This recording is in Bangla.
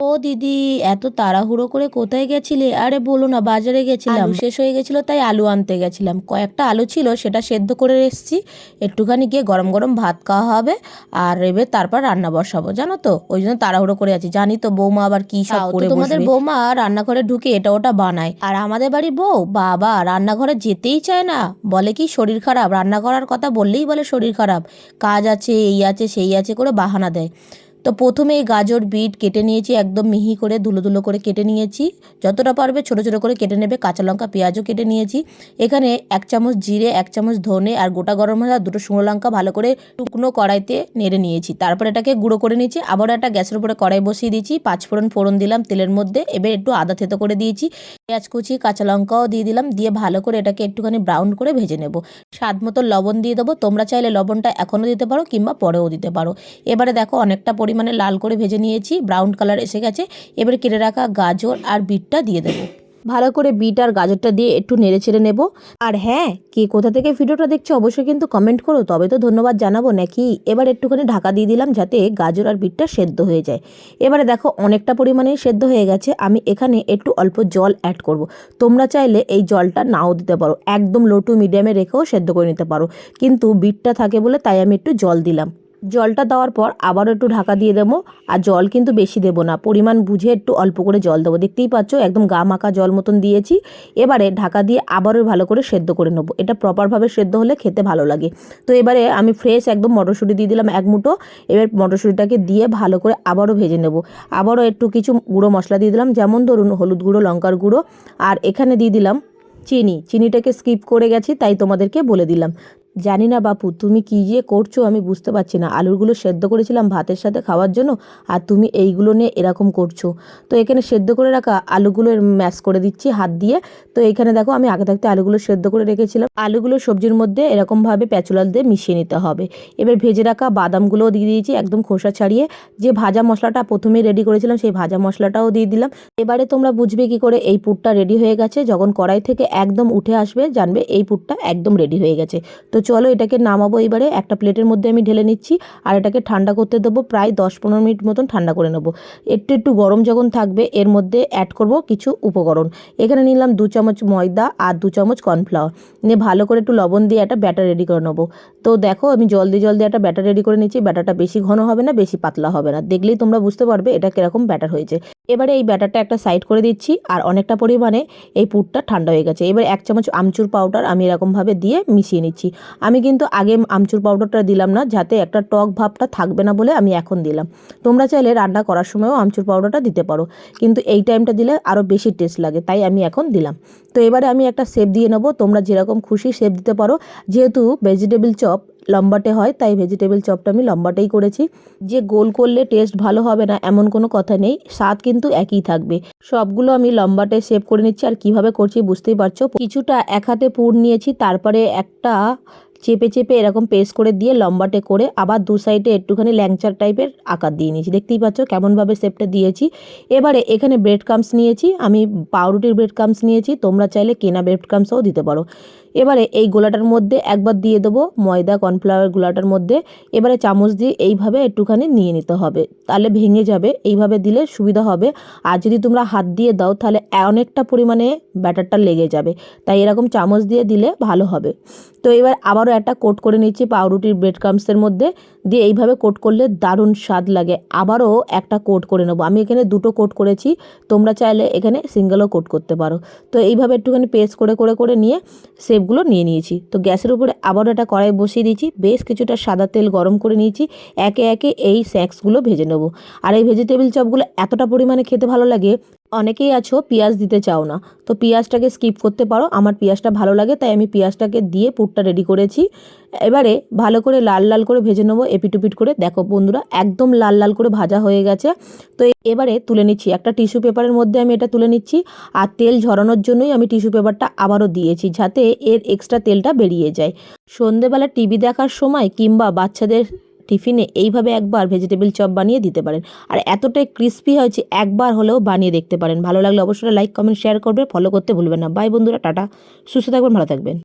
ও দিদি এত তাড়াহুড়ো করে কোথায় গেছিলে? আরে বলো না বাজারে গেছিলাম। শেষ হয়ে গেছিল তাই আলু আনতে গেছিলাম। কয়েকটা আলু ছিল সেটা সেদ্ধ করে এসেছি। একটুখানি গিয়ে গরম গরম ভাত খাওয়া হবে আর এবার তারপর রান্না বসাবো জানো তো? ওই জন্য তাড়াহুড়ো করে আছি। জানি তো বৌমা আবার কি সব করে তোমাদের বৌমা রান্নাঘরে ঢুকে এটা ওটা বানায়। আর আমাদের বাড়ির বউ বাবা রান্নাঘরে যেতেই চায় না। বলে কি শরীর খারাপ? রান্না করার কথা বললেই বলে শরীর খারাপ। কাজ আছে এই আছে সেই আছে করে বাহানা দেয়। তো প্রথমে এই গাজর বিট কেটে নিয়েছি, একদম মিহি করে ধুলো ধুলো করে কেটে নিয়েছি। যতটা পারবে ছোটো ছোটো করে কেটে নেবে, কাঁচা লঙ্কা, পেঁয়াজও কেটে নিয়েছি। এখানে এক চামচ জিরে, এক চামচ ধনে আর গোটা গরম মশলা, দুটো শুকনো লঙ্কা ভালো করে টুকনো কড়াইতে নেড়ে নিয়েছি। তারপর এটাকে গুঁড়ো করে নিয়েছি, আবার একটা গ্যাসের উপরে কড়াই বসিয়ে দিয়েছি, পাঁচ ফোড়ন ফোড়ন দিলাম তেলের মধ্যে, এবার একটু আদা থেতো করে দিয়েছি, পেঁয়াজ কুচি, কাঁচা লঙ্কাও দিয়ে দিলাম, দিয়ে ভালো করে এটাকে একটুখানি ব্রাউন করে ভেজে নেব। স্বাদ মতো লবণ দিয়ে দেবো, তোমরা চাইলে লবণটা এখনও দিতে পারো কিংবা পরেও দিতে পারো। এবারে দেখো অনেকটা পরিমাণে লাল করে ভেজে নিয়েছি ব্রাউন কালার এসে গেছে। এবার কেটে রাখা গাজর আর বিটটা দিয়ে দেবো। ভালো করে বিট আর গাজরটা দিয়ে একটু নেড়ে ছেড়ে নেব। আর হ্যাঁ কে কোথা থেকে ভিডিওটা দেখছ অবশ্যই কিন্তু কমেন্ট করো। তবে তো ধন্যবাদ জানাব নাকি? এবার একটুখানি ঢাকা দিয়ে দিলাম যাতে গাজর আর বিটটা সেদ্ধ হয়ে যায়। এবারে দেখো অনেকটা পরিমাণে সেদ্ধ হয়ে গেছে। আমি এখানে একটু অল্প জল অ্যাড করব। তোমরা চাইলে এই জলটা নাও দিতে পারো। একদম লো টু মিডিয়ামে রেখেও সেদ্ধ করে নিতে পারো। কিন্তু বিটটা থাকে বলে তাই আমি একটু জল দিলাম। জলটা দেওয়ার পর আবারও একটু ঢাকা দিয়ে দেবো। আর জল কিন্তু বেশি দেবো না। পরিমাণ বুঝে একটু অল্প করে জল দেবো। দেখতেই পাচ্ছ, একদম গা মাখা জল মতন দিয়েছি। এবারে ঢাকা দিয়ে আবারও ভালো করে সেদ্ধ করে নেব। এটা প্রপারভাবে সেদ্ধ হলে খেতে ভালো লাগে। তো এবারে আমি ফ্রেশ একদম মটরশুঁটি দিয়ে দিলাম এক মুঠো। এবার মটরশুঁটিটাকে দিয়ে ভালো করে আবারও ভেজে নেব। আবারও একটু কিছু গুঁড়ো মশলা দিয়ে দিলাম। যেমন ধরুন হলুদ গুঁড়ো, লঙ্কার গুঁড়ো। আর এখানে দিয়ে দিলাম চিনি। চিনিটাকে স্কিপ করে গেছি, তাই তোমাদেরকে বলে দিলাম। জানি না বাপু, তুমি কী যে করছ আমি বুঝতে পারছি না। আলুগুলো সেদ্ধ করেছিলাম ভাতের সাথে খাওয়ার জন্য আর তুমি এইগুলো নিয়ে এরকম করছ। তো এখানে সেদ্ধ করে রাখা আলুগুলো ম্যাশ করে দিচ্ছি হাত দিয়ে। তো এখানে দেখো আমি আগে থাকতে আলুগুলো সেদ্ধ করে রেখেছিলাম। আলুগুলো সবজির মধ্যে এরকমভাবে প্যাচুলাল দিয়ে মিশিয়ে নিতে হবে। এবার ভেজে রাখা বাদামগুলোও দিয়ে দিয়েছি একদম খোসা ছাড়িয়ে। যে ভাজা মশলাটা প্রথমে রেডি করেছিলাম সেই ভাজা মশলাটাও দিয়ে দিলাম। এবারে তোমরা বুঝবে কি করে এই পুরটা রেডি হয়ে গেছে। যখন কড়াই থেকে একদম উঠে আসবে, জানবে এই পুরটা একদম রেডি হয়ে গেছে। তো চলো এটাকে নামাবো এবারে একটা প্লেটের মধ্যে আমি ঢেলে নিচ্ছি, আর এটাকে ঠান্ডা করতে দেবো প্রায় দশ পনেরো মিনিট মতন ঠান্ডা করে নেব। একটু একটু গরম যখন থাকবে, এর মধ্যে অ্যাড করব কিছু উপকরণ। এখানে নিলাম দু চামচ ময়দা আর দু চামচ কর্নফ্লাওয়ার নিয়ে ভালো করে একটু লবণ দিয়ে একটা ব্যাটার রেডি করে নেব। তো দেখো, আমি জলদি জলদি একটা ব্যাটার রেডি করে নিচ্ছি। ব্যাটারটা বেশি ঘন হবে না, বেশি পাতলা হবে না। দেখলেই তোমরা বুঝতে পারবে এটা কীরকম ব্যাটার হয়েছে। এবারে এই ব্যাটারটা একটা সাইড করে দিচ্ছি, আর অনেকটা পরিমাণে এই পুরটা ঠান্ডা হয়ে গেছে। এবার এক চামচ আমচুর পাউডার আমি এরকমভাবে দিয়ে মিশিয়ে নিচ্ছি। আমি কিন্তু আগে আমচুর পাউডারটা দিলাম না, যাতে একটা টক ভাবটা থাকবে না বলে আমি এখন দিলাম। তোমরা চাইলে রান্না করার সময়ও আমচুর পাউডারটা দিতে পারো, কিন্তু এই টাইমটা দিলে আরও বেশি টেস্ট লাগে, তাই আমি এখন দিলাম। তো এবারে আমি একটা শেপ দিয়ে নেব, তোমরা যেরকম খুশি শেপ দিতে পারো। যেহেতু ভেজিটেবল চপ লম্বাটে হয়, তাই ভেজিটেবল চপটা আমি লম্বাটেই করেছি। যে গোল করলে টেস্ট ভালো হবে না, এমন কোনো কথা নেই, স্বাদ কিন্তু একই থাকবে। সবগুলো আমি লম্বাটে শেপ করে নিচ্ছি, আর কীভাবে করছি বুঝতেই পারছ? কিছুটা এক হাতে পুর নিয়েছি, তারপরে একটা চেপে চেপে এরকম পেস্ট করে দিয়ে লম্বাটে করে আবার দু সাইডে একটুখানি ল্যাংচার টাইপের আকার দিয়ে নিয়েছি। দেখতেই পাচ্ছ কেমনভাবে শেপটা দিয়েছি। এবারে এখানে ব্রেড কামস নিয়েছি, আমি পাউরুটির ব্রেড কামস নিয়েছি, তোমরা চাইলে কেনা ব্রেড কামসও দিতে পারো। এবারে এই গোলাটার মধ্যে একবার দিয়ে দেবো ময়দা, কর্নফ্লাওয়ার গোলাটার মধ্যে। এবারে চামচ দিয়ে এইভাবে একটুখানি নিয়ে নিতে হবে। তাহলে ভেঙে যাবে, এইভাবে দিলে সুবিধা হবে। আর যদি তোমরা হাত দিয়ে দাও, তাহলে অনেকটা পরিমাণে ব্যাটারটা লেগে যাবে। তাই এরকম চামচ দিয়ে দিলে ভালো হবে। তো এবার আবারও একটা কোট করে নিচ্ছি পাউরুটির ব্রেড ক্রামসের মধ্যে। দিয়ে এইভাবে কোট করলে দারুণ স্বাদ লাগে। আবারও একটা কোট করে নেব। আমি এখানে দুটো কোট করেছি। তোমরা চাইলে এখানে সিঙ্গেলও কোট করতে পারো। তো এইভাবে একটুখানি পেস্ট করে করে করে নিয়ে শেপগুলো নিয়ে নিয়েছি। তো গ্যাসের উপরে আবারও একটা কড়াই বসিয়ে দিয়েছি। বেশ কিছুটা সাদা তেল গরম করে নিয়েছি। একে একে এই স্ন্যাক্সগুলো ভেজে নেব। আর এই ভেজিটেবিল চপগুলো এতটা পরিমাণে খেতে ভালো লাগে অনেকেই আছো, পেঁয়াজ দিতে চাও না। তো পেঁয়াজটাকে স্কিপ করতে পারো। আমার পেঁয়াজটা ভালো লাগে, তাই আমি পেঁয়াজটাকে দিয়ে পুরটা রেডি করেছি। এবারে ভালো করে লাল লাল করে ভেজে নেব এপিটুপিট করে। দেখো বন্ধুরা, একদম লাল লাল করে ভাজা হয়ে গেছে। তো এবারে তুলে নিচ্ছি। একটা টিস্যু পেপারের মধ্যে আমি এটা তুলে নিচ্ছি। আর তেল ঝরানোর জন্যই আমি টিস্যু পেপারটা আবারও দিয়েছি, যাতে এর এক্সট্রা তেলটা বেরিয়ে যায়। সন্ধেবেলা টিভি দেখার সময় কিংবা বাচ্চাদের টিফিনে এইভাবে একবার ভেজিটেবল চপ বানিয়ে দিতে পারেন। আর এতটাই ক্রিস্পি হয়েছে একবার হলেও বানিয়ে দেখতে পারেন। ভালো লাগলে অবশ্যই লাইক, কমেন্ট, শেয়ার করবে। ফলো করতে ভুলবেন না। বাই বন্ধুরা, টাটা। সুস্থ থাকবেন, ভালো থাকবেন।